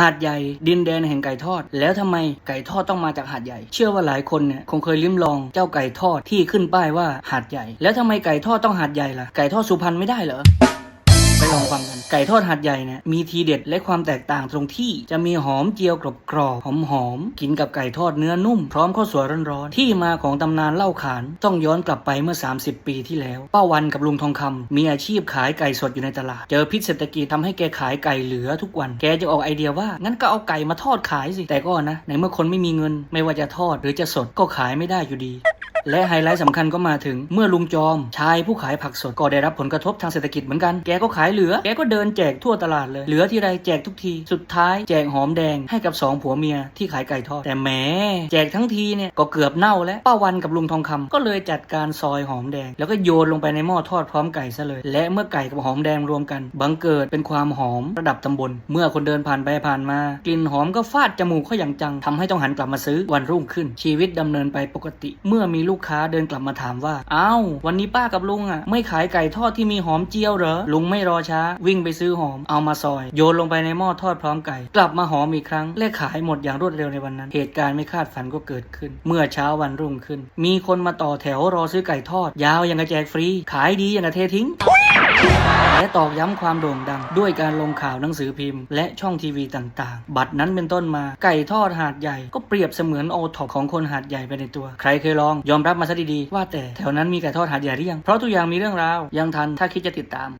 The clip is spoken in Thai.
หาดใหญ่ดินแดนแห่งไก่ทอด แล้วทำไมไก่ทอดต้องมาจากหาดใหญ่ เชื่อว่าหลายคนเนี่ยคงเคยลิ้มลองเจ้าไก่ทอดที่ขึ้นป้ายว่าหาดใหญ่ แล้วทำไมไก่ทอดต้องหาดใหญ่ล่ะไก่ทอดสุพรรณไม่ได้เหรอ ลองฟังกัน ไก่ทอดหัดใหญ่เนี่ยมีทีเด็ดและความแตกต่างตรงที่จะมีหอมเจียวกรอบกรอบหอมหอมกินกับไก่ทอดเนื้อนุ่ม พร้อมข้าวสวยร้อนๆ ที่มาของตำนานเล่าขานต้องย้อนกลับไปเมื่อ 30 ปีที่แล้ว ป้าวันกับลุงทองคำมีอาชีพขายไก่สดอยู่ในตลาด เจอพิษเศรษฐกิจทำให้แกขายไก่เหลือทุกวัน แกจะออกไอเดียว่างั้นก็เอาไก่มาทอดขายสิแต่ก็นะในเมื่อคนไม่มีเงิน ไม่ว่าจะทอดหรือจะสดก็ขายไม่ได้อยู่ดี และไฮไลท์สำคัญก็มาถึงเมื่อลุงจอม ชายผู้ขายผักสดก็ได้รับผลกระทบทางเศรษฐกิจเหมือนกัน แกก็ขายเหลือ แกก็เดินแจกทั่วตลาดเลย เหลือที่ไรแจกทุกที สุดท้ายแจกหอมแดงให้กับสองผัวเมียที่ขายไก่ทอด แต่แหมแจกทั้งทีเนี่ยก็เกือบเน่าแล้ว ป้าวันกับลุงทองคำก็เลยจัดการซอยหอมแดง แล้วก็โยนลงไปในหม้อทอดพร้อมไก่ซะเลย และเมื่อไก่กับหอมแดงรวมกัน บังเกิดเป็นความหอมระดับตำบล เมื่อคนเดินผ่านไปผ่านมากลิ่นหอมก็ฟาดจมูกเขาอย่างจังทำให้ต้องหันกลับมาซื้อวันรุ่งขึ้น ชีวิตดำเนินไปปกติ เมื่อมีลูกูกค้าเดินกลับมาถามว่า อ้าว วันนี้ป้ากับลุงอะ ไม่ขายไก่ทอดที่มีหอมเจียวเหรอ ลุงไม่รอช้า วิ่งไปซื้อหอม เอามาซอย โยนลงไปในหม้อทอดพร้อมไก่ กลับมาหอมอีกครั้ง และขายหมดอย่างรวดเร็วในวันนั้น เหตุการณ์ไม่คาดฝันก็เกิดขึ้น เมื่อเช้าวันรุ่งขึ้น มีคนมาต่อแถวรอซื้อไก่ทอด ยาวอย่างกระแจกฟรี ขายดีอย่างกระเททิ้ง ตอกย้ำความโด่งดัง ด้วยการลงข่าวหนังสือพิมพ์ และช่องทีวีต่างๆ บัตรนั้นเป็นต้นมา ไก่ทอดหาดใหญ่ก็เปรียบเสมือนโอท็อปของคนหาดใหญ่ไปในตัว ใครเคยลองยอมรับมาซะดีๆ ว่าแต่แถวนั้นมีไก่ทอดหาดใหญ่หรือยัง เพราะทุกอย่างมีเรื่องราว ยังทันถ้าคิดจะติดตาม